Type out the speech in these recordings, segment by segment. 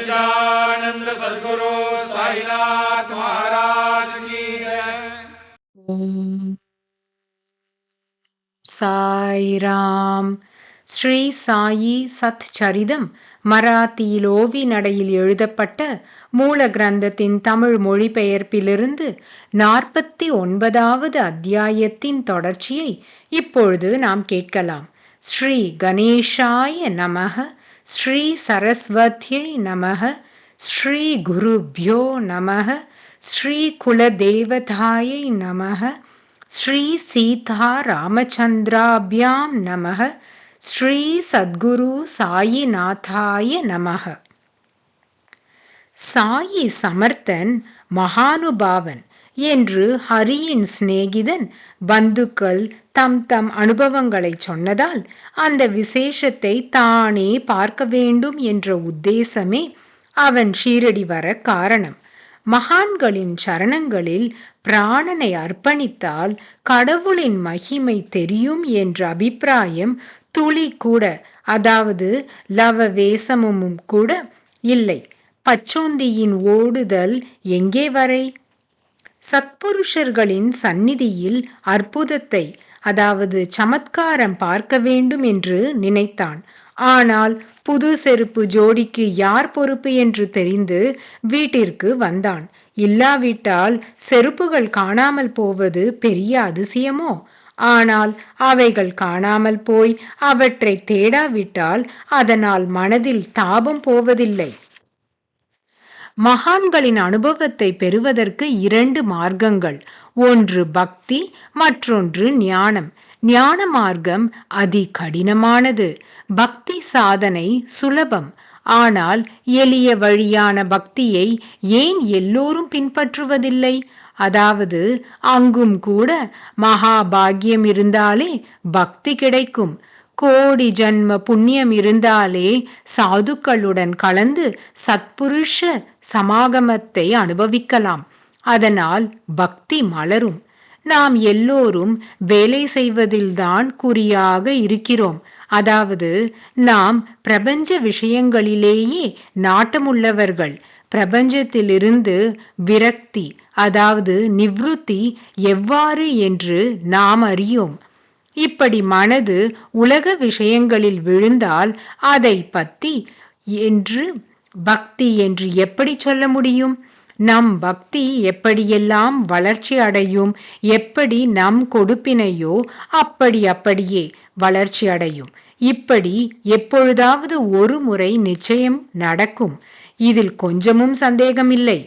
सच्चिदानंद सदगुरु साईनाथ महाराज की जय ஓம் சாய்ராம் ஸ்ரீ சாயி சத் சரிதம் மராத்தியில் ஓவி நடையில் எழுதப்பட்ட மூல கிரந்தத்தின் தமிழ் மொழிபெயர்ப்பிலிருந்து நாற்பத்தி ஒன்பதாவது அத்தியாயத்தின் தொடர்ச்சியை இப்பொழுது நாம் கேட்கலாம் ஸ்ரீ கணேஷாய நமக श्रीसरस्वत्यै नमः श्रीगुरुभ्यो नमः श्रीकुलदेवतायै नमः श्रीसीतारामचन्द्राभ्यां नमः श्रीसद्गुरुसायिनाथाय नमः। सायि समर्थन् महानुभावन्। என்று ஹரியின் சிநேகிதன் பந்துக்கள் தம் தம் அனுபவங்களை சொன்னதால் அந்த விசேஷத்தை தானே பார்க்க வேண்டும் என்ற உத்தேசமே அவன் ஷீரடி வர காரணம். மகான்களின் சரணங்களில் பிராணனை அர்ப்பணித்தால் கடவுளின் மகிமை தெரியும் என்ற அபிப்பிராயம் துளி கூட அதாவது லவ வேசமும் கூட இல்லை. பச்சோந்தியின் ஓடுதல் எங்கே வரை? சத்புருஷர்களின் சந்நிதியில் அற்புதத்தை அதாவது சமத்காரம் பார்க்க வேண்டும் என்று நினைத்தான். ஆனால் புது செருப்பு ஜோடிக்கு யார் பொறுப்பு என்று தெரிந்து வீட்டிற்கு வந்தான். இல்லாவிட்டால் செருப்புகள் காணாமல் போவது பெரிய அதிசயமோ? ஆனால் அவைகள் காணாமல் போய் அவற்றை தேடாவிட்டால் அதனால் மனதில் தாபம் போவதில்லை. மகான்களின் அனுபவத்தை பெறுவதற்கு இரண்டு மார்க்கங்கள். ஒன்று பக்தி மற்றொன்று ஞானம். ஞான மார்க்கம் அதி கடினமானது. பக்தி சாதனை சுலபம். ஆனால் எளிய வழியான பக்தியை ஏன் எல்லோரும் பின்பற்றுவதில்லை? அதாவது அங்கும் கூட மகாபாகியம் இருந்தாலே பக்தி கிடைக்கும். கோடி ஜன்ம புண்ணியம் இருந்தாலே சாதுக்களுடன் கலந்து சத்புருஷ சமாகமத்தை அனுபவிக்கலாம். அதனால் பக்தி மலரும். நாம் எல்லோரும் வேலை செய்வதில்தான் குறியாக இருக்கிறோம். அதாவது நாம் பிரபஞ்ச விஷயங்களிலேயே நாட்டமுள்ளவர்கள். பிரபஞ்சத்திலிருந்து விரக்தி அதாவது நிவ்ருத்தி எவ்வாறு என்று நாம் அறியோம். இப்படி மனது உலக விஷயங்களில் விழுந்தால் அதை பத்தி என்று பக்தி என்று எப்படி சொல்ல முடியும்? நம் பக்தி எப்படியெல்லாம் வளர்ச்சி அடையும்? எப்படி நம் கொடுப்பினையோ அப்படி அப்படியே வளர்ச்சி அடையும். இப்படி எப்பொழுதாவது ஒரு முறை நிச்சயம் நடக்கும். இதில் கொஞ்சமும் சந்தேகமில்லை.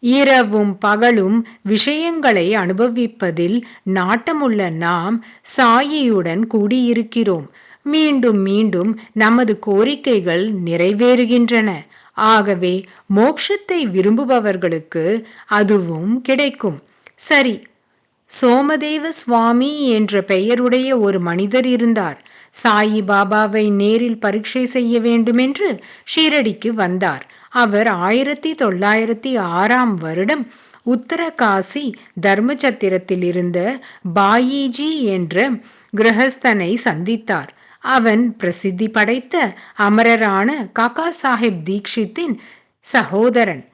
இரவும் பகலும் விஷயங்களை அனுபவிப்பதில் நாட்டமுள்ள நாம் சாயியுடன் கூடியிருக்கிறோம். மீண்டும் மீண்டும் நமது கோரிக்கைகள் நிறைவேறுகின்றன. ஆகவே மோட்சத்தை விரும்புபவர்களுக்கு அதுவும் கிடைக்கும். சரி சோமதேவ சுவாமி என்ற பெயருடைய ஒரு மனிதர் இருந்தார். சாயி பாபாவை நேரில் பரீட்சை செய்ய வேண்டுமென்று ஷீரடிக்கு வந்தார். அவர் ஆயிரத்தி தொள்ளாயிரத்தி ஆறாம் வருடம் உத்தரகாசி தர்மச்சத்திரத்தில் இருந்த பாயிஜி என்ற கிரகஸ்தனை சந்தித்தார். அவன் பிரசித்தி படைத்த அமரரான காக்கா சாஹிப் தீக்ஷித்தின் சகோதரன்.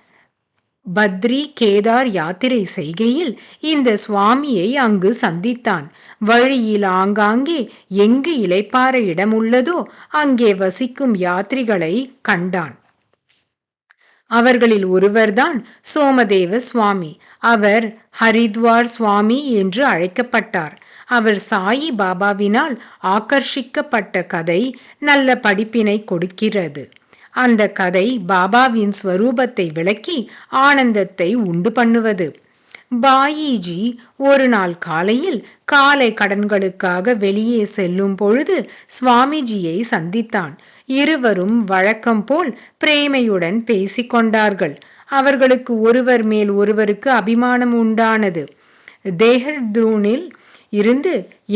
பத்ரி கேதார் யாத்திரை செய்கையில் இந்த சுவாமியை அங்கு சந்தித்தான். வழியில் ஆங்காங்கே எங்கு இலைப்பார இடம் உள்ளதோ அங்கே வசிக்கும் யாத்ரிகளை கண்டான். அவர்களில் ஒருவர்தான் சோமதேவ சுவாமி. அவர் ஹரித்வார் சுவாமி என்று அழைக்கப்பட்டார். அவர் சாயி பாபாவினால் ஆக்கர்ஷிக்கப்பட்ட கதை நல்ல படிப்பினை கொடுக்கிறது. அந்த கதை பாபாவின் ஸ்வரூபத்தை விளக்கி ஆனந்தத்தை உண்டு பண்ணுவது. பாயிஜி ஒரு நாள் காலையில் காலை கடன்களுக்காக வெளியே செல்லும் பொழுது சுவாமிஜியை சந்தித்தான். இருவரும் வழக்கம் போல் பிரேமையுடன் பேசிக்கொண்டார்கள் அவர்களுக்கு ஒருவர் மேல் ஒருவருக்கு அபிமானம் உண்டானது. தேஹர்தூனில் இருந்து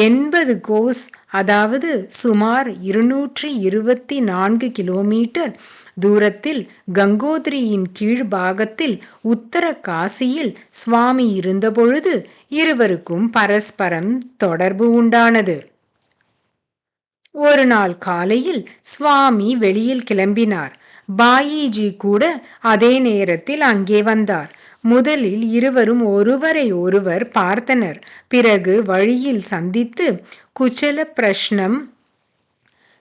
எண்பது கோஸ் அதாவது சுமார் இருநூற்றி இருபத்தி நான்கு கிலோமீட்டர் தூரத்தில் கங்கோத்ரியின் கீழ்பாகத்தில் உத்தர காசியில் சுவாமி இருந்தபொழுது இருவருக்கும் பரஸ்பரம் தொடர்பு உண்டானது. ஒரு நாள் காலையில் சுவாமி வெளியில் கிளம்பினார். பாயிஜி கூட அதே நேரத்தில் அங்கே வந்தார். முதலில் இருவரும் ஒருவரை ஒருவர் பார்த்தனர். பிறகு வழியில் சந்தித்து குச்சல பிரஷ்னம்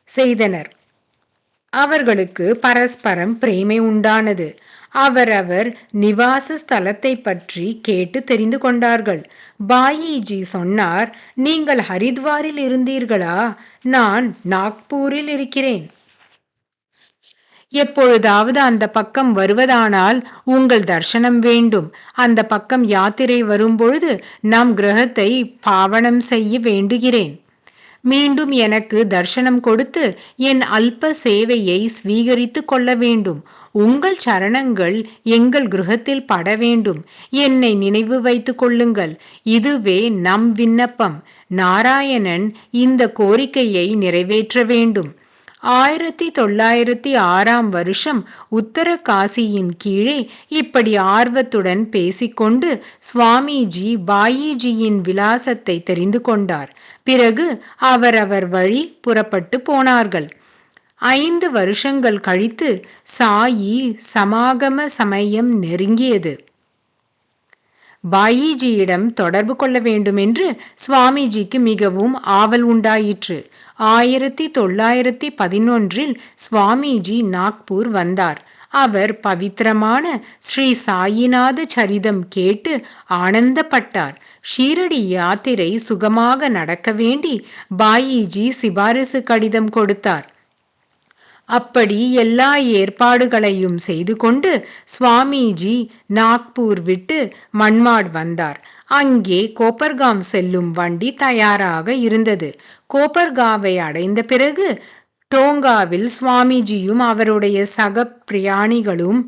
செய்தனர். அவர்களுக்கு பரஸ்பரம் பிரேமை உண்டானது. அவரவர் நிவாச ஸ்தலத்தை பற்றி கேட்டு தெரிந்து கொண்டார்கள். பாயிஜி சொன்னார் நீங்கள் ஹரித்வாரில் இருந்தீர்களா? நான் நாக்பூரில் இருக்கிறேன். எப்பொழுதாவது அந்த பக்கம் வருவதானால் உங்கள் தர்சனம் வேண்டும். அந்த பக்கம் யாத்திரை வரும்பொழுது நம் கிரகத்தை பாவனம் செய்ய வேண்டுகிறேன். மீண்டும் எனக்கு தர்சனம் கொடுத்து என் அல்ப சேவையை ஸ்வீகரித்து கொள்ள வேண்டும். உங்கள் சரணங்கள் எங்கள் கிரகத்தில் பட வேண்டும். என்னை நினைவு வைத்து கொள்ளுங்கள். இதுவே நம் விண்ணப்பம். நாராயணன் இந்த கோரிக்கையை நிறைவேற்ற வேண்டும். ஆயிரத்தி தொள்ளாயிரத்தி ஆறாம் வருஷம் உத்தர காசியின் கீழே இப்படி ஆர்வத்துடன் பேசிக்கொண்டு சுவாமிஜி பாயிஜியின் விலாசத்தை தெரிந்து கொண்டார். பிறகு அவரவர் வழி புறப்பட்டு போனார்கள். ஐந்து வருஷங்கள் கழித்து சாயி சமாகம சமயம் நெருங்கியது. பாயிஜியிடம் தொடர்பு கொள்ள வேண்டும் என்று சுவாமிஜிக்கு மிகவும் ஆவல் உண்டாயிற்று. ஆயிரத்தி தொள்ளாயிரத்தி பதினொன்றில் சுவாமிஜி நாக்பூர் வந்தார். அவர் பவித்திரமான ஸ்ரீ சாயிநாத சரிதம் கேட்டு ஆனந்தப்பட்டார். ஷீரடி யாத்திரை சுகமாக நடக்க வேண்டி பாயிஜி சிபாரிசு கடிதம் கொடுத்தார். அப்படி எல்லா ஏற்பாடுகளையும் செய்து கொண்டு சுவாமிஜி நாக்பூர் விட்டு மன்மாட் வந்தார். அங்கே கோப்பர்காம் செல்லும் வண்டி தயாராக இருந்தது. கோப்பர்காவை அடைந்த பிறகு டோங்காவில் சுவாமிஜியும் அவருடைய சக பிரயாணிகளும்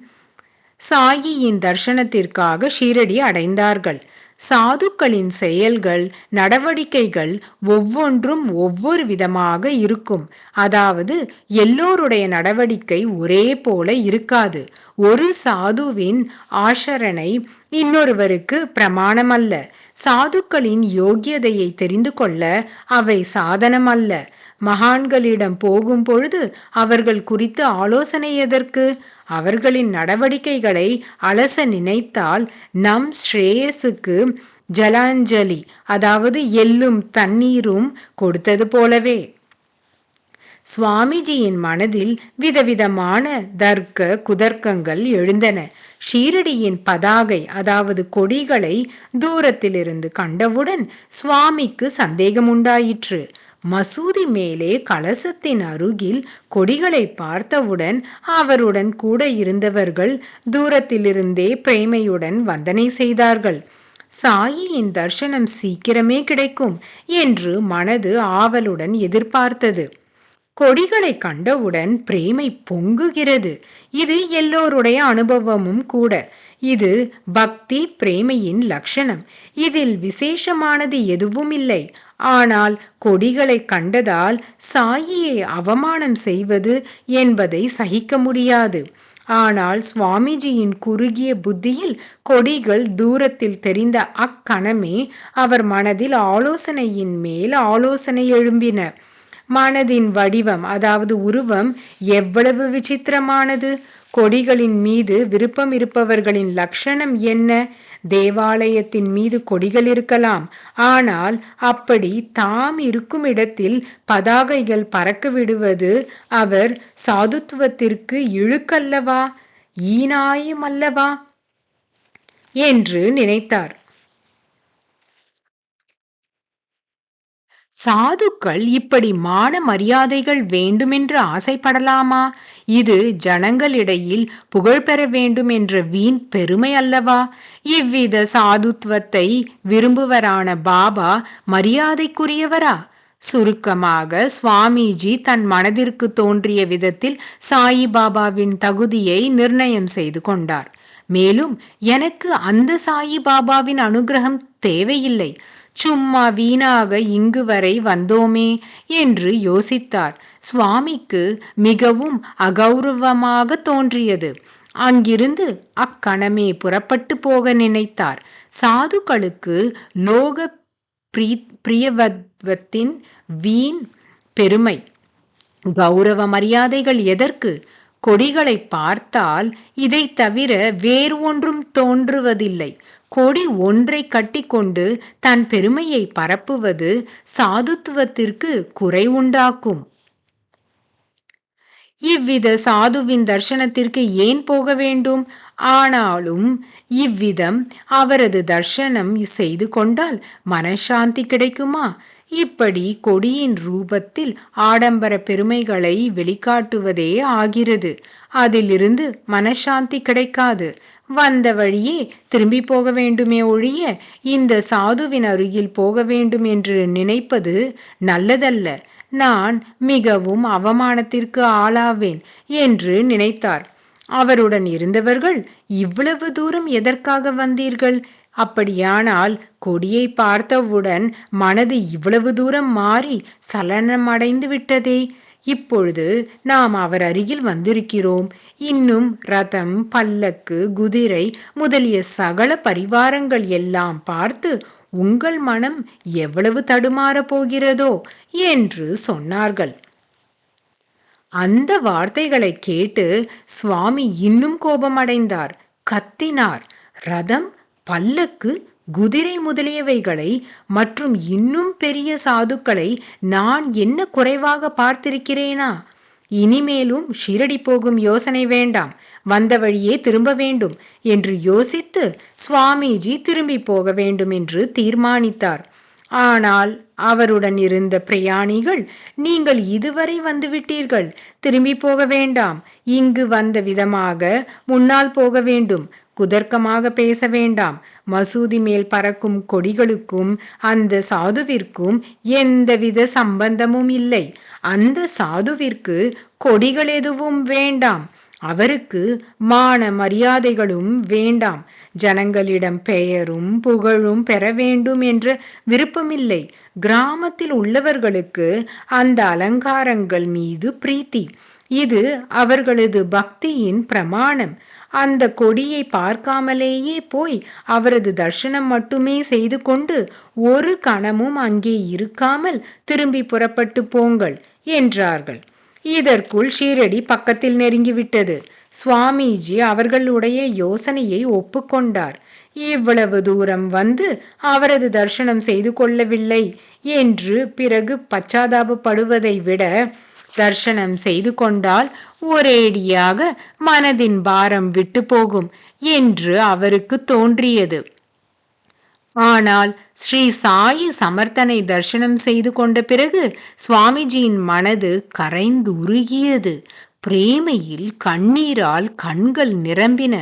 சாயியின் தர்சனத்திற்காக ஷீரடி அடைந்தார்கள். சாதுக்களின் செயல்கள் நடவடிக்கைகள் ஒவ்வொன்றும் ஒவ்வொரு விதமாக இருக்கும். அதாவது எல்லோருடைய நடவடிக்கை ஒரே போல இருக்காது. ஒரு சாதுவின் ஆசரணை இன்னொருவருக்கு பிரமாணமல்ல. சாதுக்களின் யோக்கியதையை தெரிந்து கொள்ள அவை சாதனமல்ல. மகான்களிடம் போகும் பொழுது அவர்கள் குறித்து ஆலோசனை எதற்கு? அவர்களின் நடவடிக்கைகளை அலச நினைத்தால் நம் ஸ்ரேயஸுக்கு ஜலாஞ்சலி அதாவது எள்ளும் தண்ணீரும் கொடுத்தது போலவே. சுவாமிஜியின் மனதில் விதவிதமான தர்க்க குதர்க்கங்கள் எழுந்தன. ஷீரடியின் பதாகை அதாவது கொடிகளை தூரத்திலிருந்து கண்டவுடன் சுவாமிக்கு சந்தேகம் உண்டாயிற்று மசூதி மேலே கலசத்தின் அருகில் கொடிகளை பார்த்தவுடன் அவருடன் கூட இருந்தவர்கள் தூரத்திலிருந்தே பிரேமையுடன் வந்தனை செய்தார்கள். சாயியின் தர்ஷனம் சீக்கிரமே கிடைக்கும் என்று மனது ஆவலுடன் எதிர்பார்த்தது. கொடிகளை கண்டவுடன் பிரேமை பொங்குகிறது. இது எல்லோருடைய அனுபவமும் கூட. இது பக்தி பிரேமையின் லட்சணம் இதில் விசேஷமானது எதுவும் இல்லை ஆனால் கொடிகளை கண்டதால் சாயியை அவமானம் செய்வது என்பதை சகிக்க முடியாது. ஆனால் சுவாமிஜியின் குறுகிய புத்தியில் கொடிகள் தூரத்தில் தெரிந்த அக்கணமே அவர் மனதில் ஆலோசனையின் மேல் ஆலோசனை எழும்பின. மனதின் வடிவம் அதாவது உருவம் எவ்வளவு விசித்திரமானது? கொடிகளின் மீது விருப்பம் இருப்பவர்களின் லட்சணம் என்ன? தேவாலயத்தின் மீது கொடிகள் இருக்கலாம். ஆனால் அப்படி தாம் இருக்கும் இடத்தில் பதாகைகள் பறக்க விடுவது அவர் சாதுத்துவத்திற்கு இழுக்கல்லவா? ஈனாயும் என்று நினைத்தார். சாதுக்கள் இப்படி மான மரியாதைகள் வேண்டுமென்று ஆசைப்படலாமா? இது ஜனங்களிடையில் புகழ் பெற வேண்டும் என்ற வீண் பெருமை அல்லவா? இவ்வித சாதுத்துவத்தை விரும்புவரான பாபா மரியாதைக்குரியவரா? சுருக்கமாக சுவாமிஜி தன் மனதிற்கு தோன்றிய விதத்தில் சாயி பாபாவின் தகுதியை நிர்ணயம் செய்து கொண்டார். மேலும் எனக்கு அந்த சாயி பாபாவின் அனுகிரகம் தேவையில்லை. சும்மா வீணாக இங்கு வரை வந்தோமே என்று யோசித்தார். சுவாமிக்கு மிகவும் அகௌரவமாக தோன்றியது. அங்கிருந்து அக்கணமே புறப்பட்டு போக நினைத்தார். சாதுக்களுக்கு லோக பிரீ பிரியவத்வத்தின் வீண் பெருமை. கௌரவ மரியாதைகள் எதற்கு? கொடிகளை பார்த்தால் இதை தவிர வேறு ஒன்றும் தோன்றுவதில்லை. கொடி ஒன்றை கட்டிக்கொண்டு தன் பெருமையை பரப்புவது சாதுத்துவத்திற்கு குறை உண்டாக்கும். இவ்வித சாதுவின் தர்ஷனத்திற்கு ஏன் போக வேண்டும்? ஆனாலும் இவ்விதம் அவரது தர்ஷனம் செய்து கொண்டால் மனசாந்தி கிடைக்குமா? இப்படி கொடியின் ரூபத்தில் ஆடம்பர பெருமைகளை வெளிக்காட்டுவதே ஆகிறது. அதிலிருந்து மனசாந்தி கிடைக்காது. வந்த வழியே திரும்பி போக வேண்டுமே ஒழிய இந்த சாதுவின் அருகில் போக வேண்டும் என்று நினைப்பது நல்லதல்ல. நான் மிகவும் அவமானத்திற்கு ஆளாவேன் என்று நினைத்தார். அவருடன் இருந்தவர்கள் இவ்வளவு தூரம் எதற்காக வந்தீர்கள்? அப்படியானால் கொடியை பார்த்தவுடன் மனது இவ்வளவு தூரம் மாறி சலனமடைந்து விட்டதே. இப்பொழுது நாம் அவர் அருகில் வந்திருக்கிறோம். இன்னும் ரதம் பல்லக்கு குதிரை முதலிய சகல பரிவாரங்கள் எல்லாம் பார்த்து உங்கள் மனம் எவ்வளவு தடுமாறப் போகிறதோ என்று சொன்னார்கள். அந்த வார்த்தைகளை கேட்டு சுவாமி இன்னும் கோபமடைந்தார். கத்தினார். ரதம் பல்லக்கு குதிரை முதலியவைகளை மற்றும் இன்னும் பெரிய சாதுக்களை நான் என்ன குறைவாக பார்த்திருக்கிறேனா? இனிமேலும் ஷிரடி போகும் யோசனை வேண்டாம். வந்த வழியே திரும்ப வேண்டும் என்று யோசித்து சுவாமிஜி திரும்பி போக வேண்டும் என்று தீர்மானித்தார். ஆனால் அவருடன் இருந்த பிரயாணிகள் நீங்கள் இதுவரை வந்துவிட்டீர்கள். திரும்பி போக வேண்டாம். இங்கு வந்த விதமாக முன்னால் போக வேண்டும். குதர்க்கமாக பேச வேண்டாம். மசூதி மேல் பறக்கும் கொடிகளுக்கும் அந்த சாதுவிற்கும் எந்தவித சம்பந்தமும் இல்லை. அந்த சாதுவிற்கு கொடிகள் எதுவும் வேண்டாம். அவருக்கு மான மரியாதைகளும் வேண்டாம். ஜனங்களிடம் பெயரும் புகழும் பெற வேண்டும் என்ற விருப்பமில்லை. கிராமத்தில் உள்ளவர்களுக்கு அந்த அலங்காரங்கள் மீது பிரீத்தி. இது அவர்களது பக்தியின் பிரமாணம். அந்த கொடியை பார்க்காமலேயே போய் அவரது தர்ஷனம் மட்டுமே செய்து கொண்டு ஒரு கணமும் அங்கே இருக்காமல் திரும்பி புறப்பட்டு போங்கள் என்றார்கள். இதற்குள் ஷீரடி பக்கத்தில் நெருங்கிவிட்டது. சுவாமிஜி அவர்களுடைய யோசனையை ஒப்புக்கொண்டார். இவ்வளவு தூரம் வந்து அவரது தர்ஷனம் செய்து கொள்ளவில்லை என்று பிறகு பச்சாதாபப்படுவதை விட தர்சனம் செய்து கொண்டால் ஒரேடியாக மனதின் பாரம் விட்டு போகும் என்று அவருக்கு தோன்றியது. ஆனால் ஸ்ரீ சாயி சமர்த்தனை தரிசனம் செய்து கொண்ட பிறகு சுவாமிஜியின் மனது கரைந்து உருகியது. பிரேமையில் கண்ணீரால் கண்கள் நிரம்பின.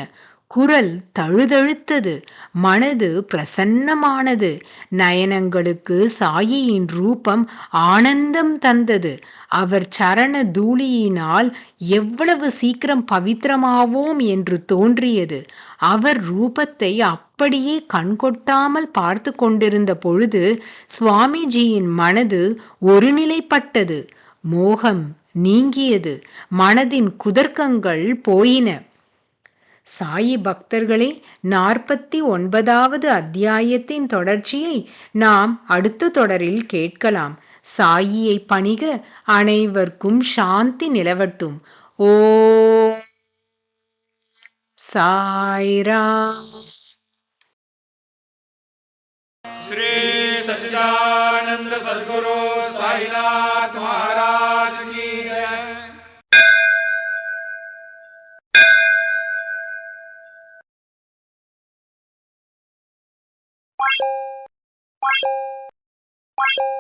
குரல் தழுதழுத்தது. மனது பிரசன்னமானது. நயனங்களுக்கு சாயியின் ரூபம் ஆனந்தம் தந்தது. அவர் சரண தூளியினால் எவ்வளவு சீக்கிரம் பவித்திரமாவோம் என்று தோன்றியது. அவர் ரூபத்தை அப்படியே கண்கொட்டாமல் பார்த்து கொண்டிருந்த பொழுது சுவாமிஜியின் மனது ஒருநிலைப்பட்டது. மோகம் நீங்கியது. மனதின் குதர்க்கங்கள் போயின. சாயி பக்தர்களே நாற்பத்தி ஒன்பதாவது அத்தியாயத்தின் தொடர்ச்சியை நாம் அடுத்த தொடரில் கேட்கலாம் சாயியை பணிக அனைவருக்கும் சாந்தி நிலவட்டும் ஓ சாய்ராம் श्री सच्चिदानंद सदगुरु साईनाथ महाराज की you.